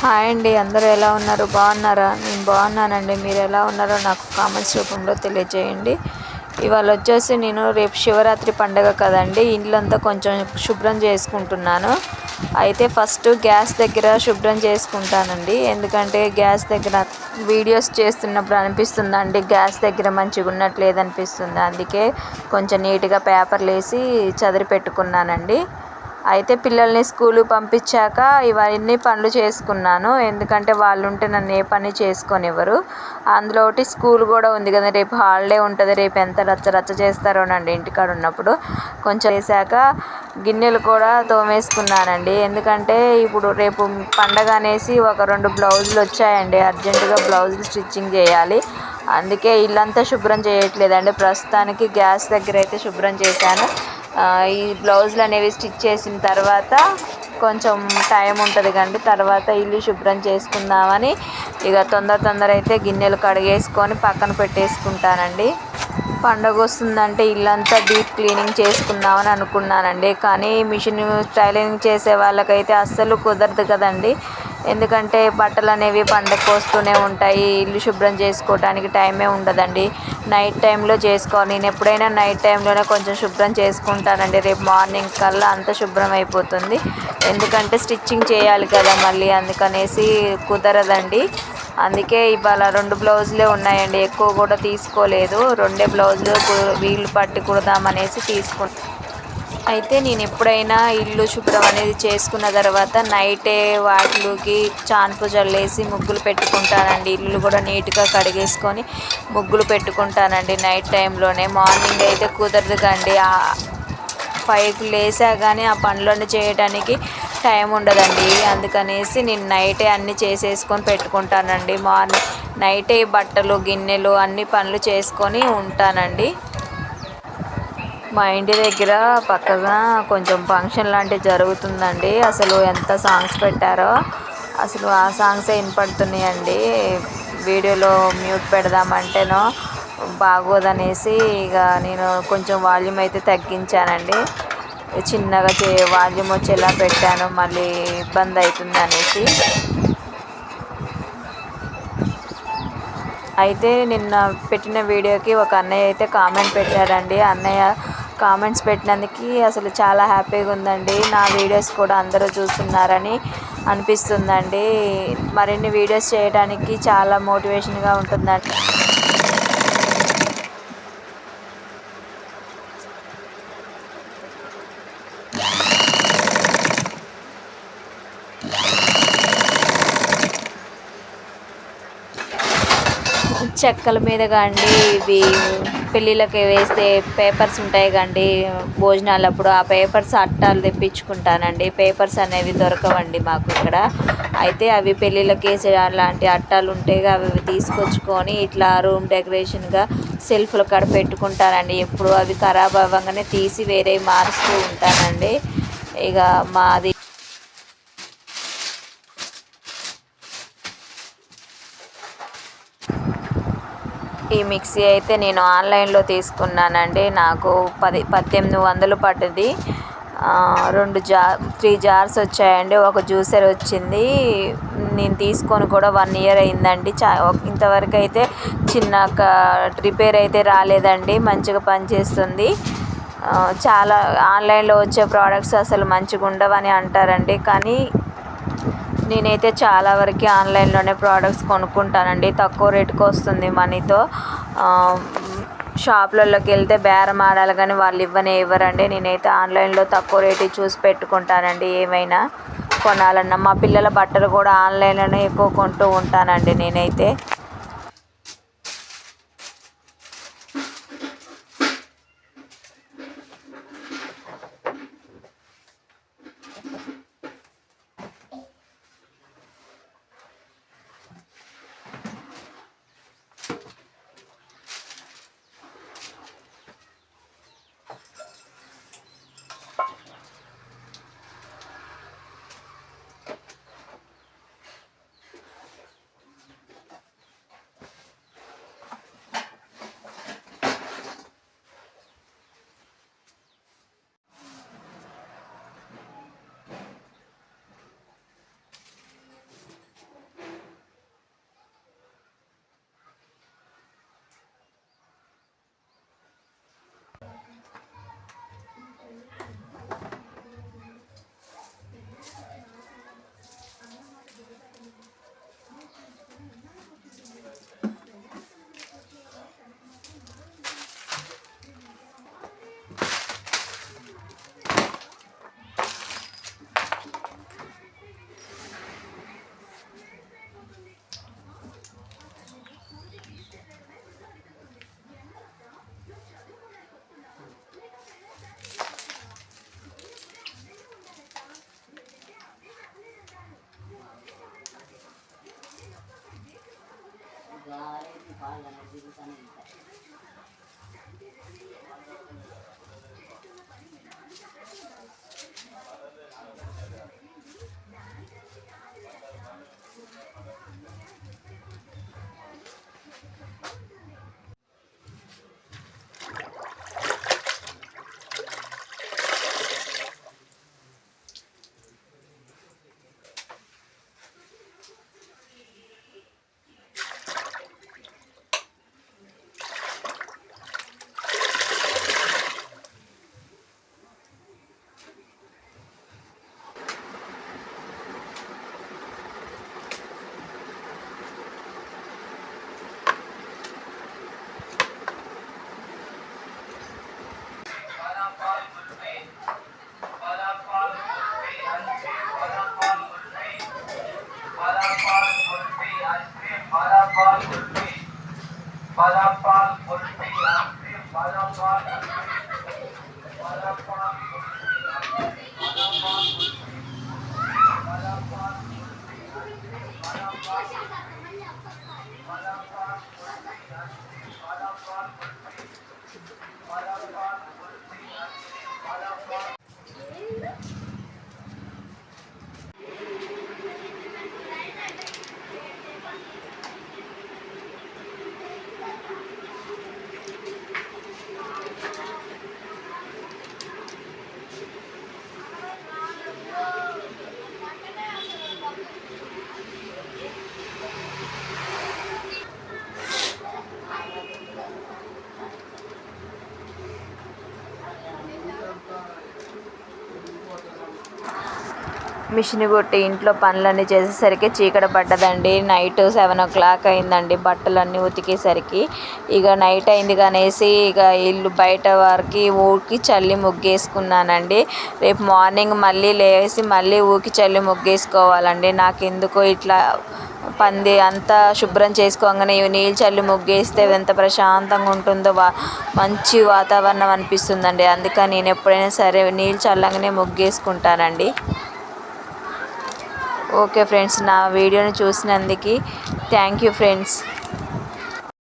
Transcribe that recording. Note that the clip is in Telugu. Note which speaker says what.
Speaker 1: హాయ్ అండి అందరూ ఎలా ఉన్నారు? బాగున్నారా? నేను బాగున్నానండి. మీరు ఎలా ఉన్నారో నాకు కామెంట్స్ రూపంలో తెలియజేయండి. ఇవాళ వచ్చేసి నేను రేపు శివరాత్రి పండగ కదండి. ఇండ్లంతా కొంచెం శుభ్రం చేసుకుంటున్నాను. అయితే ఫస్ట్ గ్యాస్ దగ్గర శుభ్రం చేసుకుంటానండి. ఎందుకంటే గ్యాస్ దగ్గర వీడియోస్ చేస్తున్నప్పుడు అనిపిస్తుందండి గ్యాస్ దగ్గర మంచిగా ఉన్నట్లేదు అనిపిస్తుంది అందుకే కొంచెం నీట్గా పేపర్లు వేసి చదిరి పెట్టుకున్నానండి. అయితే పిల్లల్ని స్కూలు పంపించాక ఇవన్నీ పనులు చేసుకున్నాను. ఎందుకంటే వాళ్ళు ఉంటే నన్ను ఏ పని చేసుకొనివ్వరు. అందులో ఒకటి స్కూల్ కూడా ఉంది కదా రేపు హాలిడే ఉంటుంది రేపు ఎంత రచ్చ రచ్చ చేస్తారోనండి ఇంటికాడ ఉన్నప్పుడు. కొంచెం వేసాక గిన్నెలు కూడా తోమేసుకున్నానండి. ఎందుకంటే ఇప్పుడు రేపు పండగ అనేసి ఒక రెండు బ్లౌజులు వచ్చాయండి. అర్జెంటుగా బ్లౌజులు స్టిచ్చింగ్ చేయాలి. అందుకే ఇల్లంతా శుభ్రం చేయట్లేదండి. ప్రస్తుతానికి గ్యాస్ దగ్గర అయితే శుభ్రం చేశాను. ఈ బ్లౌజులు అనేవి స్టిచ్ చేసిన తర్వాత కొంచెం టైం ఉంటుంది కండి తర్వాత ఇల్లు శుభ్రం చేసుకుందామని ఇక తొందర తొందర అయితే గిన్నెలు కడిగేసుకొని పక్కన పెట్టేసుకుంటానండి. పండగ వస్తుందంటే ఇల్లంతా డీప్ క్లీనింగ్ చేసుకుందామని అనుకున్నానండి. కానీ మిషన్ స్టైలింగ్ చేసే వాళ్ళకైతే అస్సలు కుదరదు కదండి. ఎందుకంటే బట్టలు అనేవి పండగకు వస్తూనే ఉంటాయి. ఇల్లు శుభ్రం చేసుకోవడానికి టైమే ఉండదండి. నైట్ టైంలో చేసుకోవాలి. నేను ఎప్పుడైనా నైట్ టైంలోనే కొంచెం శుభ్రం చేసుకుంటానండి. రేపు మార్నింగ్ కల్లా అంత శుభ్రం అయిపోతుంది. ఎందుకంటే స్టిచ్చింగ్ చేయాలి కదా మళ్ళీ. అందుకనేసి కుదరదండి. అందుకే ఇవాళ రెండు బ్లౌజులే ఉన్నాయండి. ఎక్కువ కూడా తీసుకోలేదు. రెండే బ్లౌజులు వీలు పట్టి కుడదామనేసి తీసుకుంటాను అయితే నేను ఎప్పుడైనా ఇల్లు శుభ్రం అనేది చేసుకున్న తర్వాత నైటే వాటిలోకి చాన్పు చల్లేసి ముగ్గులు పెట్టుకుంటానండి. ఇల్లు కూడా నీట్గా కడిగేసుకొని ముగ్గులు పెట్టుకుంటానండి నైట్ టైంలోనే. మార్నింగ్ అయితే కుదరదు కండి ఫైవ్కి లేసా కానీ ఆ పనులను చేయడానికి టైం ఉండదండి. అందుకనేసి నేను నైటే అన్నీ చేసేసుకొని పెట్టుకుంటానండి. మార్నింగ్ నైటే బట్టలు గిన్నెలు అన్ని పనులు చేసుకొని ఉంటానండి. మా ఇంటి దగ్గర పక్కన కొంచెం ఫంక్షన్ లాంటివి జరుగుతుందండి. అసలు ఎంత సాంగ్స్ పెట్టారో అసలు ఆ సాంగ్సే వినపడుతున్నాయండి. వీడియోలో మ్యూట్ పెడదామంటేనో బాగోదనేసి ఇక నేను కొంచెం వాల్యూమ్ అయితే తగ్గించానండి. చిన్నగా చే వాల్యూమ్ వచ్చేలా పెట్టాను మళ్ళీ ఇబ్బంది అవుతుంది అనేసి. అయితే నిన్న పెట్టిన వీడియోకి ఒక అన్నయ్య అయితే కామెంట్ పెట్టారండి అన్నయ్య కామెంట్స్ పెట్టినందుకు అసలు చాలా హ్యాపీగా ఉందండి. నా వీడియోస్ కూడా అందరూ చూస్తున్నారని అనిపిస్తుందండి. మరిన్ని వీడియోస్ చేయడానికి చాలా మోటివేషన్గా ఉంటుందండి. చెక్కల మీద కానీ ఇవి పెళ్ళిళ్ళకి వేస్తే పేపర్స్ ఉంటాయి కండి భోజనాలప్పుడు ఆ పేపర్స్ అట్టాలు తెప్పించుకుంటానండి. పేపర్స్ అనేవి దొరకవండి మాకు ఇక్కడ. అయితే అవి పెళ్ళిళ్ళకి వేసే అలాంటి అట్టాలు ఉంటాయి అవి తీసుకొచ్చుకొని ఇట్లా రూమ్ డెకరేషన్గా సెల్ఫ్లు కాడ పెట్టుకుంటానండి. ఎప్పుడు అవి ఖరాబ్ అవ్వగానే తీసి వేరే మారుస్తూ ఉంటానండి. ఇక మాది ఈ మిక్సీ అయితే నేను ఆన్లైన్లో తీసుకున్నానండి. నాకు పది పద్దెనిమిది వందలు పడ్డది. రెండు జార్ త్రీ జార్స్ వచ్చాయండి. ఒక జ్యూసర్ వచ్చింది. నేను తీసుకొని కూడా వన్ ఇయర్ అయిందండి. చా ఇంతవరకు అయితే చిన్న రిపేర్ అయితే రాలేదండి. మంచిగా పనిచేస్తుంది. చాలా ఆన్లైన్లో వచ్చే ప్రోడక్ట్స్ అసలు మంచిగా ఉండవని అంటారండి. కానీ నేనైతే చాలా వరకు ఆన్లైన్లోనే ప్రోడక్ట్స్ కొనుక్కుంటానండి. తక్కువ రేటుకు వస్తుంది మనీతో. షాపులలోకి వెళ్తే బేరం ఆడాలి కానీ వాళ్ళు ఇవ్వనే ఇవ్వరండి. నేనైతే ఆన్లైన్లో తక్కువ రేటు చూసి పెట్టుకుంటానండి. ఏమైనా కొనాలన్నా. మా పిల్లల బట్టలు కూడా ఆన్లైన్లోనే ఎక్కువ కొంటూ ఉంటానండి నేనైతే.
Speaker 2: పాలు అనేది తిరుగుతూనే ఉంటాయి
Speaker 1: మిషన్ కొట్టి ఇంట్లో పనులన్నీ చేసేసరికి చీకటి పడ్డదండి. నైట్ సెవెన్ ఓ క్లాక్ అయిందండి బట్టలన్నీ ఉతికేసరికి. ఇక నైట్ అయింది కానీ ఇక ఇల్లు బయట వారికి ఊకి చల్లి ముగ్గేసుకున్నానండి. రేపు మార్నింగ్ మళ్ళీ లేవేసి మళ్ళీ ఊకి చల్లి ముగ్గేసుకోవాలండి. నాకు ఎందుకో ఇట్లా పంది అంతా శుభ్రం చేసుకోగానే ఇవి నీళ్ళు చల్లి ముగ్గేస్తే ఎంత ప్రశాంతంగా ఉంటుందో వా మంచి వాతావరణం అనిపిస్తుందండి. అందుకని నేను ఎప్పుడైనా సరే నీళ్ళు చల్లగానే ముగ్గేసుకుంటానండి. ఓకే ఫ్రెండ్స్ నా వీడియోని చూసినందుకు థ్యాంక్ యూ ఫ్రెండ్స్.